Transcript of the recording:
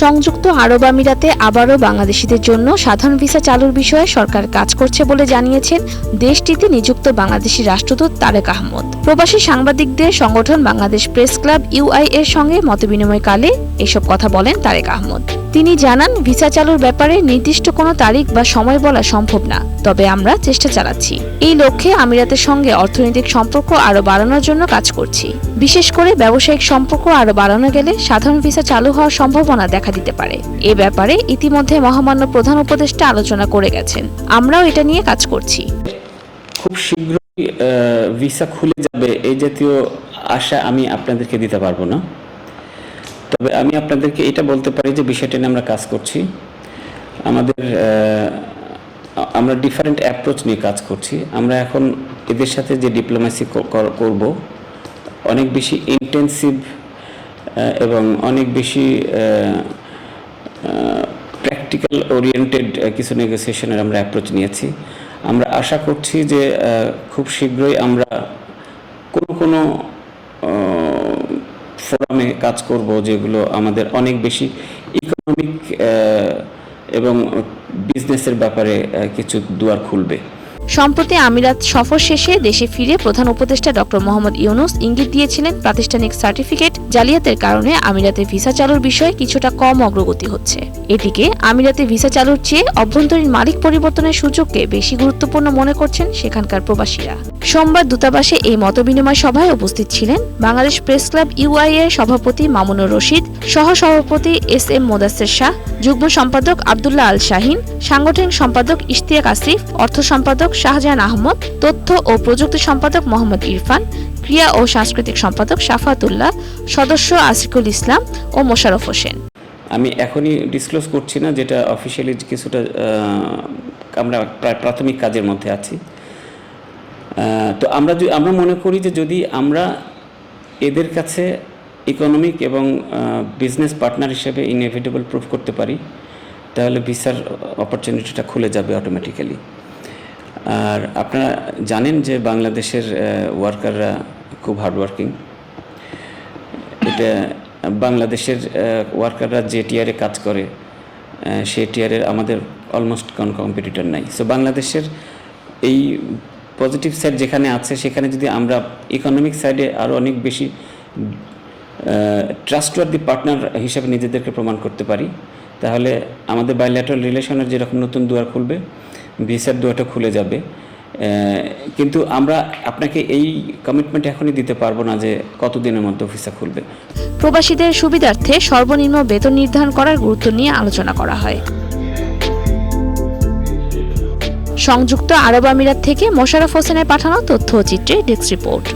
সংযুক্ত আরব আমিরাতে আবারও বাংলাদেশিদের জন্য সাধারণ ভিসা চালুর বিষয়ে সরকার কাজ করছে বলে জানিয়েছেন দেশটিতে নিযুক্ত বাংলাদেশি রাষ্ট্রদূত তারেক আহমদ। প্রবাসী সাংবাদিকদের সংগঠন বাংলাদেশ প্রেস ক্লাব ইউআই এর সঙ্গে মতবিনিময়কালে এসব কথা বলেন তারেক আহমদ। তিনি জানান, ভিসা চালুর ব্যাপারে নির্দিষ্ট কোনো তারিখ বা সময় বলা সম্ভব না, তবে আমরা চেষ্টা চালাচ্ছি। এই লক্ষ্যে আমিরাতের সঙ্গে অর্থনৈতিক সম্পর্ক আরও বাড়ানোর জন্য কাজ করছি। বিশেষ করে ব্যবসায়িক সম্পর্ক আরও বাড়ানো গেলে সাধারণ ভিসা চালু হওয়ার সম্ভাবনা দেখা দিতে পারে। এ ব্যাপারে ইতিমধ্যে মহামান্য প্রধান উপদেষ্টা আলোচনা করে গেছেন। আমরাও এটা নিয়ে কাজ করছি। খুব শীঘ্রই ভিসা খুলে যাবে, এই জাতীয় আশা আমি আপনাদেরকে দিতে পারব না। তবে আমি আপনাদেরকে এটা বলতে পারি যে বিষয়টা নিয়ে আমরা কাজ করছি। আমাদের আমরা ডিফারেন্ট অ্যাপ্রোচ নিয়ে কাজ করছি। আমরা এখন এদের সাথে যে ডিপ্লোমেসি করব, অনেক বেশি ইন্টেন্সিভ এবং অনেক বেশি প্র্যাকটিক্যাল ওরিয়েন্টেড কিছু নেগোসিয়েশনের আমরা অ্যাপ্রোচ নিয়েছি। আমরা আশা করছি যে খুব শীঘ্রই আমরা কোনো কোনো ফোরামে কাজ করব যেগুলো আমাদের অনেক বেশি ইকোনমিক এবং বিজনেসের ব্যাপারে কিছু দুয়ার খুলবে। সম্প্রতি আমিরাত সফর শেষে দেশে ফিরে প্রধান উপদেষ্টা ডক্টর মোহাম্মদ ইউনুস ইঙ্গিত দিয়েছিলেন প্রাতিষ্ঠানিক সার্টিফিকেট জালিয়াতের কারণে আমিরাতে ভিসা চালুর বিষয়ে কিছুটা কম অগ্রগতি হচ্ছে। এদিকে, আমিরাতে ভিসা চালুর চেয়ে অভ্যন্তরীণ মালিক পরিবর্তনের সুযোগকে বেশি গুরুত্বপূর্ণ মনে করছেন সেখানকার প্রবাসীরা। সোমবার দূতাবাসে এই মতবিনিময় সভায় উপস্থিত ছিলেন বাংলাদেশ প্রেস ক্লাব ইউআই এর সভাপতি মামুনুর রশিদ সহ সভাপতি এস এম মোদাসের শাহ, যুগ্ম সম্পাদক আবদুল্লাহ আল শাহিন সাংগঠনিক সম্পাদক ইশতিয়াক আসিফ, অর্থ সম্পাদক শাহজাহান আহমদ, তথ্য ও প্রযুক্তি সম্পাদক মোহাম্মদ ইরফান, ক্রিয়া ও সাংস্কৃতিক সম্পাদক সাফাতুল্লাহ সদস্য আসিকুল ইসলাম ও মোশাররফ হোসেন। আমি এখনই ডিসক্লোজ করছি না, যেটা অফিসিয়ালি কিছুটা আমরা প্রায় প্রাথমিক কাজের মধ্যে আছি। তো আমরা আমরা মনে করি যে যদি আমরা এদের কাছে ইকোনমিক এবং বিজনেস পার্টনার হিসেবে ইনএভিটেবল প্রুভ করতে পারি, তাহলে ভিসার অপরচুনিটিটা খুলে যাবে অটোমেটিক্যালি আর আপনারা জানেন যে বাংলাদেশের ওয়ার্কাররা খুব হার্ডওয়ার্কিং এটা বাংলাদেশের ওয়ার্কাররা যে টিয়ারে কাজ করে সেই টিয়ারের আমাদের অলমোস্ট কোনো কম্পিটিটর নাই। সো বাংলাদেশের এই পজিটিভ সাইড যেখানে আছে, সেখানে যদি আমরা ইকোনমিক সাইডে আরও অনেক বেশি ট্রাস্টওয়ার্দি পার্টনার হিসেবে নিজেদেরকে প্রমাণ করতে পারি, তাহলে আমাদের বাইল্যাটারাল রিলেশনের যেরকম নতুন দুয়ার খুলবে ভিসার দোয়াটা খুলে যাবে। কিন্তু আমরা আপনাকে এই কমিটমেন্ট এখনই দিতে পারব না যে কতদিনের মধ্যে ভিসা খুলবে। প্রবাসীদের সুবিধার্থে সর্বনিম্ন বেতন নির্ধারণ করার গুরুত্ব নিয়ে আলোচনা করা হয়। সংযুক্ত আরব আমিরাত থেকে মোশাররফ হোসেনের পাঠানো তথ্যচিত্রে ডেস্ক রিপোর্ট।